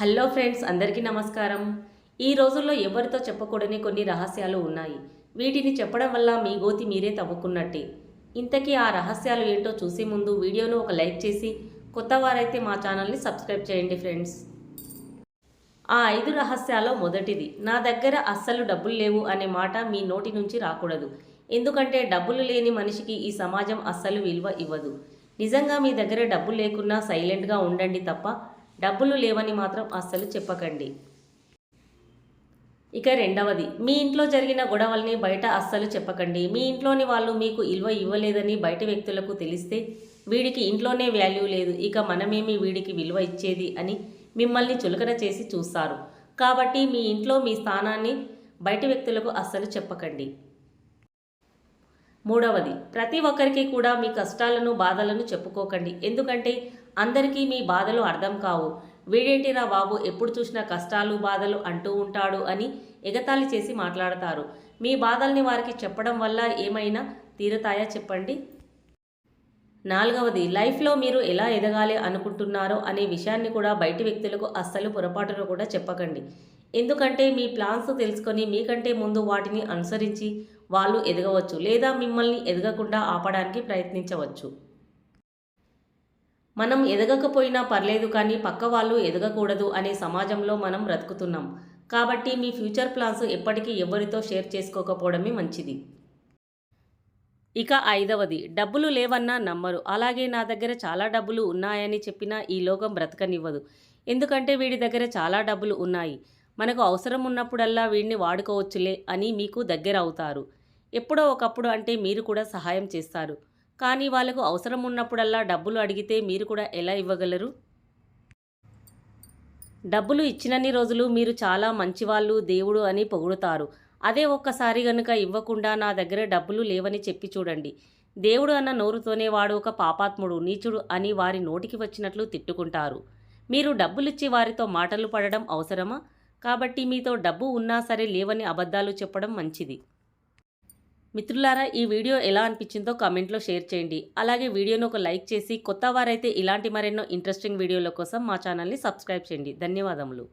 Hello friends అందరికీ నమస్కారం. ఈ రోజుల్లో ఎవరితో చెప్పకూడని కొన్ని రహస్యాలు ఉన్నాయి. వీటిని చెప్పడం వల్ల మీ గోతి మీరే తవ్వుకున్నట్టే. ఇంతకీ ఆ రహస్యాలు ఏంటో చూసే ముందు వీడియోను ఒక లైక్ చేసి కొత్త వారైతే మా ఛానల్ని సబ్స్క్రైబ్ చేయండి ఫ్రెండ్స్. ఆ ఐదు రహస్యాల్లో మొదటిది నా దగ్గర అస్సలు డబ్బులు లేవు అనే మాట మీ నోటి నుంచి రాకూడదు. ఎందుకంటే డబ్బులు లేని మనిషికి ఈ సమాజం అస్సలు విలువ ఇవ్వదు. నిజంగా మీ దగ్గర డబ్బులు లేకున్నా సైలెంట్గా ఉండండి తప్ప డబ్బులు లేవని మాత్రం అస్సలు చెప్పకండి. ఇక రెండవది మీ ఇంట్లో జరిగిన గొడవల్ని బయట అస్సలు చెప్పకండి. మీ ఇంట్లోని వాళ్ళు మీకు ఇల్వ ఇవ్వలేదని బయట వ్యక్తులకు తెలిస్తే వీడికి ఇంట్లోనే వాల్యూ లేదు. ఇక మనమేమి వీడికి విలువ ఇచ్చేది అని మిమ్మల్ని చులకన చేసి చూస్తారు. కాబట్టి మీ ఇంట్లో మీ స్థానాన్ని బయట వ్యక్తులకు అస్సలు చెప్పకండి. మూడవది ప్రతి ఒక్కరికి కూడా మీ కష్టాలను బాధలను చెప్పుకోకండి. ఎందుకంటే అందరికీ మీ బాధలు అర్థం కావు. వీడేంటిరా బాబు ఎప్పుడు చూసినా కష్టాలు బాధలు అంటూ ఉంటాడు అని ఎగతాళి చేసి మాట్లాడతారు. మీ బాధల్ని వారికి చెప్పడం వల్ల ఏమైనా తీరతాయా చెప్పండి? నాలుగవది లైఫ్లో మీరు ఎలా ఎదగాలి అనుకుంటున్నారో అనే విషయాన్ని కూడా బయటి వ్యక్తులకు అస్సలు పొరపాటును కూడా చెప్పకండి. ఎందుకంటే మీ ప్లాన్స్ తెలుసుకొని మీకంటే ముందు వాటిని అనుసరించి వాళ్ళు ఎదగవచ్చు లేదా మిమ్మల్ని ఎదగకుండా ఆపడానికి ప్రయత్నించవచ్చు. మనం ఎదగకపోయినా పర్లేదు కానీ పక్క వాళ్ళు ఎదగకూడదు అనే సమాజంలో మనం బ్రతుకుతున్నాం. కాబట్టి మీ ఫ్యూచర్ ప్లాన్స్ ఎప్పటికీ ఎవరితో షేర్ చేసుకోకపోవడమే మంచిది. ఇక ఐదవది డబ్బులు లేవన్నా నమ్మరు. అలాగే నా దగ్గర చాలా డబ్బులు ఉన్నాయని చెప్పినా ఈ లోకం బ్రతకనివ్వదు. ఎందుకంటే వీడి దగ్గర చాలా డబ్బులు ఉన్నాయి. మనకు అవసరం ఉన్నప్పుడల్లా వీడిని వాడుకోవచ్చులే అని మీకు దగ్గర అవుతారు ఎప్పుడో ఒకప్పుడు అంటే మీరు కూడా సహాయం చేస్తారు. కానీ వాళ్ళకు అవసరం ఉన్నప్పుడల్లా డబ్బులు అడిగితే మీరు కూడా ఎలా ఇవ్వగలరు? డబ్బులు ఇచ్చినన్ని రోజులు మీరు చాలా మంచివాళ్ళు దేవుడు అని పొగుడుతారు. అదే ఒక్కసారి గనుక ఇవ్వకుండా నా దగ్గర డబ్బులు లేవని చెప్పి చూడండి. దేవుడు అన్న నోరుతోనే వాడు ఒక పాపాత్ముడు నీచుడు అని వారి నోటికి వచ్చినట్లు తిట్టుకుంటారు. మీరు డబ్బులిచ్చి వారితో మాటలు పడడం అవసరమా? కాబట్టి మీతో డబ్బు ఉన్నా సరే లేవని అబద్ధాలు చెప్పడం మంచిది. మిత్రులారా ఈ వీడియో ఎలా అనిపించిందో కామెంట్లో షేర్ చేయండి. అలాగే వీడియోను ఒక లైక్ చేసి కొత్త వారైతే ఇలాంటి మరెన్నో ఇంట్రెస్టింగ్ వీడియోల కోసం మా ఛానల్ని సబ్స్క్రైబ్ చేయండి. ధన్యవాదములు.